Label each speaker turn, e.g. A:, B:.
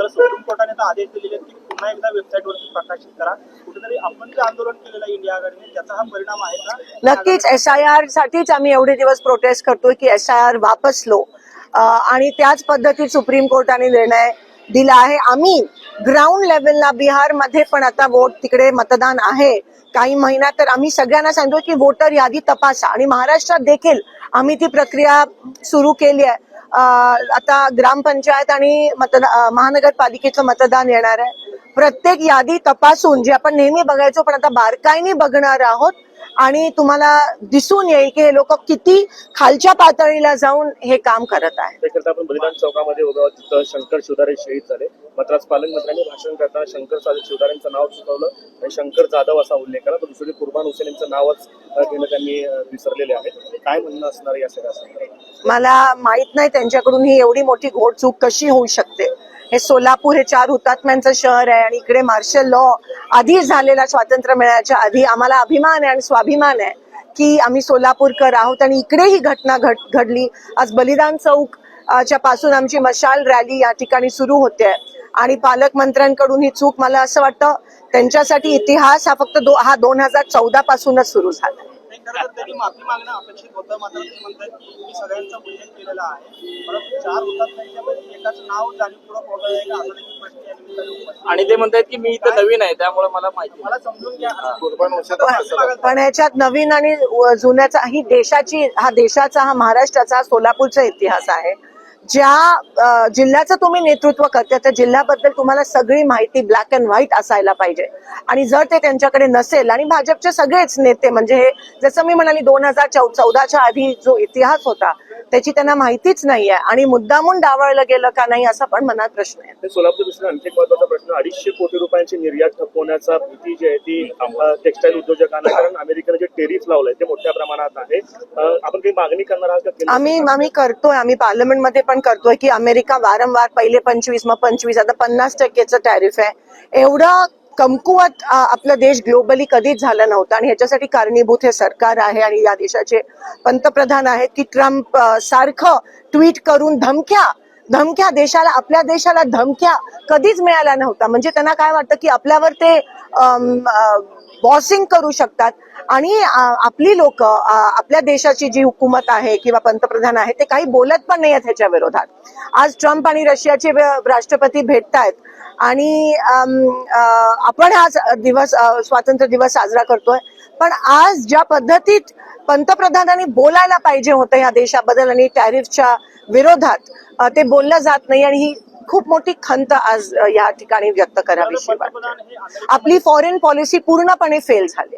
A: आता आदेश दिलेले आहेत की पुन्हा एकदा वेबसाईटवरती प्रकाशित करा. कुठेतरी आपण जे आंदोलन केलेलं आहे इंडिया आघाडीने त्याचा हा परिणाम आहे
B: नक्कीच एस आय आर साठीच आम्ही एवढे दिवस प्रोटेस्ट करतोय की एस आय आर वापस लो आणि त्याच पद्धतीत सुप्रीम कोर्टाने निर्णय दिला आहे. आम्ही ग्राउंड लेवलला बिहारमध्ये पण आता वोट तिकडे मतदान आहे. काही महिन्यात तर आम्ही सगळ्यांना सांगतो की वोटर यादी तपासा. आणि महाराष्ट्रात देखील आम्ही ती प्रक्रिया सुरू केली आहे. आता ग्रामपंचायत आणि मतदा महानगरपालिकेचं मतदान येणार आहे. प्रत्येक यादी तपासून जे आपण नेहमी बघायचो पण आता बारकाईने बघणार आहोत आणि तुम्हाला दिसून येईल की हे लोक किती खालच्या पातळीला जाऊन हे काम करत आहे
C: त्याकरता आपण बलिदान चौकामध्ये उभा तिथं शंकर शिवदारे शहीद झाले. मात्र पालकमंत्र्यांनी भाषण करताना शंकर सा- शिवदारेंचं नाव सुचवलं आणि शंकर जाधव असा उल्लेख केला. तर दुसरी कुर्बान हुसेन यांचं नावच घेणं त्यांनी विसरलेले आहे काय म्हणणं असणार आहे या सगळ्या
B: मला माहीत नाही त्यांच्याकडून ही एवढी मोठी घोडचूक कशी होऊ शकते. हे सोलापूर हे चार हुतात्म्यांचं शहर आहे आणि इकडे मार्शल लॉ आधी झालेला स्वातंत्र्य मिळायच्या आधी आम्हाला अभिमान आहे आणि स्वाभिमान आहे की आम्ही सोलापूरकर आहोत आणि इकडे ही घटना घड घडली. आज बलिदान चौक च्या पासून आमची मशाल रॅली या ठिकाणी सुरू होते आणि पालकमंत्र्यांकडून ही चूक मला असं वाटतं त्यांच्यासाठी इतिहास हा फक्त दो हा दोन हजार चौदा पासूनच सुरू झाला.
A: तर त्यांनी माफी मागणं अपेक्षित होतं. मात्र ते म्हणतात की मी सगळ्यांचा उल्लेख केलेला आहे. परंतु चार होतात एकाच नाव जाणीवपूर्वक वगळलं आहे का? असा देखील प्रश्न या निमित्ताने उपस्थित
D: आणि ते म्हणतात की मी इथं नवीन आहे त्यामुळे मला माहिती.
A: मला समजून घ्या.
C: कुर्बान
B: पण याच्यात नवीन आणि जुन्याचा ही देशाची हा देशाचा हा महाराष्ट्राचा हा सोलापूरचा इतिहास आहे. ज्या जिल्ह्याचं तुम्ही नेतृत्व करता त्या जिल्ह्याबद्दल तुम्हाला सगळी माहिती ब्लॅक अँड व्हाईट असायला पाहिजे. आणि जर ते त्यांच्याकडे नसेल आणि भाजपचे सगळेच नेते म्हणजे हे जसं मी म्हणाली दोन हजार चौदाच्या आधी जो इतिहास होता त्याची त्यांना माहितीच नाहीये. आणि मुद्दामून डावळलं गेलं का नाही असा पण मनात प्रश्न आहे.
C: ते सोलापूर दुसरा आणखी एक महत्त्वाचा प्रश्न अडीचशे कोटी रुपयांची निर्यात ठपवण्याचा भीती जी आहे ती टेक्स्टाईल उद्योजकांना कारण अमेरिकेने जे टेरिफ लावलंय ते मोठ्या प्रमाणात आहे. आपण काही मागणी करणार आहात
B: आम्ही आम्ही करतोय आम्ही पार्लमेंटमध्ये पण करतोय की अमेरिका वारंवार पहिले पंचवीस मग पंचवीस आता पन्नास टक्केचं टॅरिफ आहे. एवढं कमकुवत आपला देश ग्लोबली कधीच झालं नव्हतं. आणि ह्याच्यासाठी कारणीभूत हे सरकार आहे आणि या देशाचे पंतप्रधान आहेत की ट्रम्प सारखं ट्विट करून धमक्या धमक्या देशाला आपल्या देशाला धमक्या कधीच मिळाल्या नव्हता म्हणजे त्यांना काय वाटतं की आपल्यावर ते बॉसिंग करू शकतात. आणि आपली लोक आपल्या देशाची जी हुकूमत आहे किंवा पंतप्रधान आहे ते काही बोलत पण नाही आहेत ह्याच्या विरोधात. आज ट्रम्प आणि रशियाचे राष्ट्रपती भेटतायत. आणि आपण हा दिवस स्वातंत्र्य दिवस साजरा करतोय. पण आज ज्या पद्धतीत पंतप्रधानांनी बोलायला पाहिजे होतं या देशाबद्दल आणि टॅरिफच्या विरोधात ते बोललं जात नाही आणि ही खूप मोठी खंत आज या ठिकाणी व्यक्त करावीशी वाटते. आपली फॉरेन पॉलिसी पूर्णपणे फेल झाली